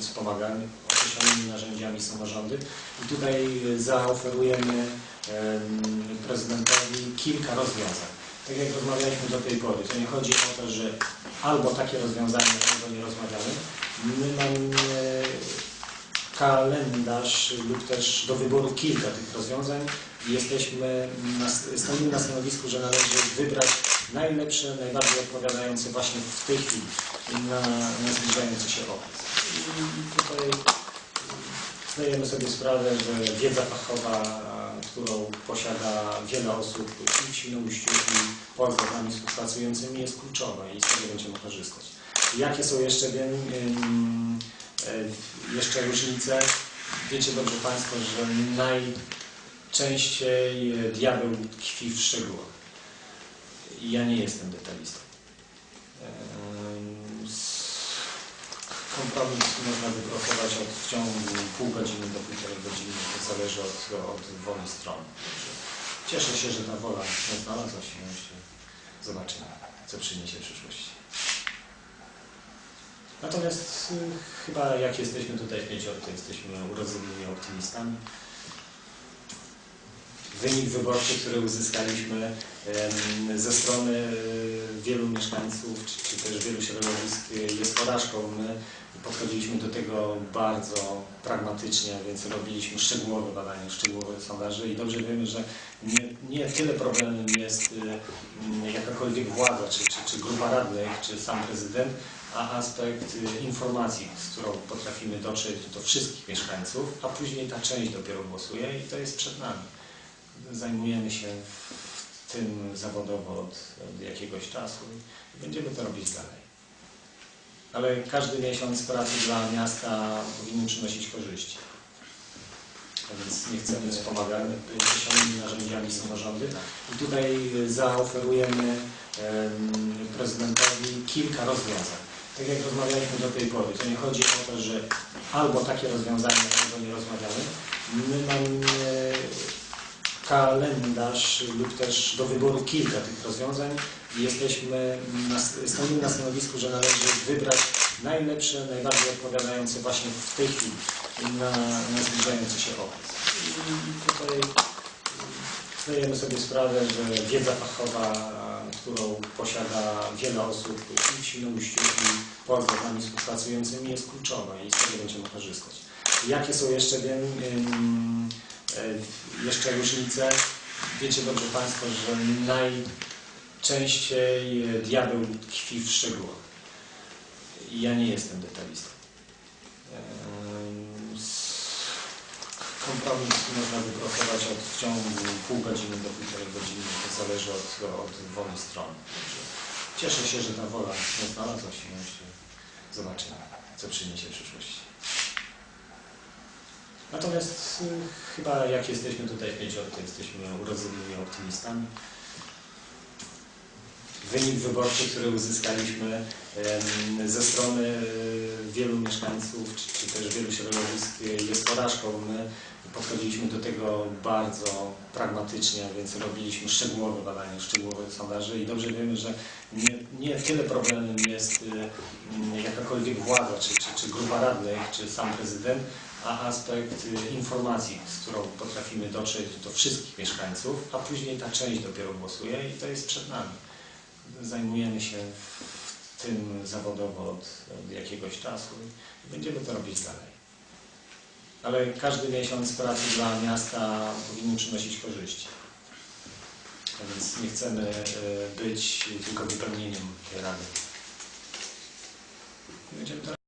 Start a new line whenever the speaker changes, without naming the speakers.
wspomagamy określonymi narzędziami samorządy i tutaj zaoferujemy em, prezydentowi kilka rozwiązań. Tak jak rozmawialiśmy do tej pory, to nie chodzi o to, że albo takie rozwiązanie, albo nie rozmawiamy. My mamy kalendarz lub też do wyboru kilka tych rozwiązań i jesteśmy na, stoimy na stanowisku, że należy wybrać najlepsze, najbardziej odpowiadające właśnie w tej chwili na, na zbliżający się okres. Tutaj zdajemy sobie sprawę, że wiedza fachowa, którą posiada wiele osób i w Świnoujściu i poza nami współpracującymi jest kluczowa i z tego będziemy korzystać. Jakie są jeszcze, wiem, e, jeszcze różnice? Wiecie dobrze Państwo, że najczęściej diabeł tkwi w szczegółach. Ja nie jestem detalistą. Kompromis można wypracować od w ciągu pół godziny do półtorej godziny, to zależy od, od woli stron. Cieszę się, że ta wola się znalazła się. Myślę, Zobaczymy, co przyniesie przyszłość. Natomiast y, chyba jak jesteśmy tutaj w pięciorce, jesteśmy urodzonymi optymistami. Wynik wyborczy, który uzyskaliśmy em, ze strony y, wielu mieszkańców, czy, czy też wielu środowisk y, jest porażką. My podchodziliśmy do tego bardzo pragmatycznie, więc robiliśmy szczegółowe badania, szczegółowe sondaże i dobrze wiemy, że nie, nie tyle problemem jest y, mm, jakakolwiek władza, czy, czy, czy grupa radnych, czy sam prezydent, a aspekt y, informacji, z którą potrafimy dotrzeć do wszystkich mieszkańców, a później ta część dopiero głosuje i to jest przed nami. Zajmujemy się tym zawodowo od, od jakiegoś czasu i będziemy to robić dalej. Ale każdy miesiąc pracy dla miasta powinien przynosić korzyści. A więc nie chcemy wspomagamy określonymi narzędziami samorządy i tutaj zaoferujemy em, prezydentowi kilka rozwiązań. Tak jak rozmawialiśmy do tej pory, to nie chodzi o to, że albo takie rozwiązanie, albo nie rozmawiamy. My mamy kalendarz lub też do wyboru kilka tych rozwiązań i jesteśmy na, na stanowisku, że należy wybrać najlepsze, najbardziej odpowiadające właśnie w tej chwili na, na zbliżający się okres. I tutaj zdajemy sobie sprawę, że wiedza fachowa, którą posiada wiele osób i w Świnoujściu i poza nami współpracującymi jest kluczowa i z tego będziemy korzystać. Jakie są jeszcze, wiem, jeszcze różnice? Wiecie dobrze Państwo, że najczęściej diabeł tkwi w szczegółach. Ja nie jestem detalistą. S- Kompromis można wypracować od w ciągu pół godziny do półtorej godziny, to zależy od, od woli stron. Cieszę się, że ta wola się znalazła się. Zobaczymy, co przyniesie przyszłość. Natomiast y, chyba jak jesteśmy tutaj w pięciorce, jesteśmy urodzonymi optymistami. Wynik wyborczy, który uzyskaliśmy ze strony y, wielu mieszkańców, czy, czy też wielu środowisk y, jest porażką. My podchodziliśmy do tego bardzo pragmatycznie, więc robiliśmy szczegółowe badania, szczegółowe sondaże i dobrze wiemy, że nie, nie tyle problemem jest jakakolwiek władza, czy, czy, czy grupa radnych, czy sam prezydent, a aspekt y, informacji, z którą potrafimy dotrzeć do wszystkich mieszkańców, a później ta część dopiero głosuje i to jest przed nami. Zajmujemy się tym zawodowo od, od jakiegoś czasu i będziemy to robić dalej. Ale każdy miesiąc pracy dla miasta powinien przynosić korzyści. A więc nie chcemy y, być tylko wypełnieniem tej rady. Będziemy to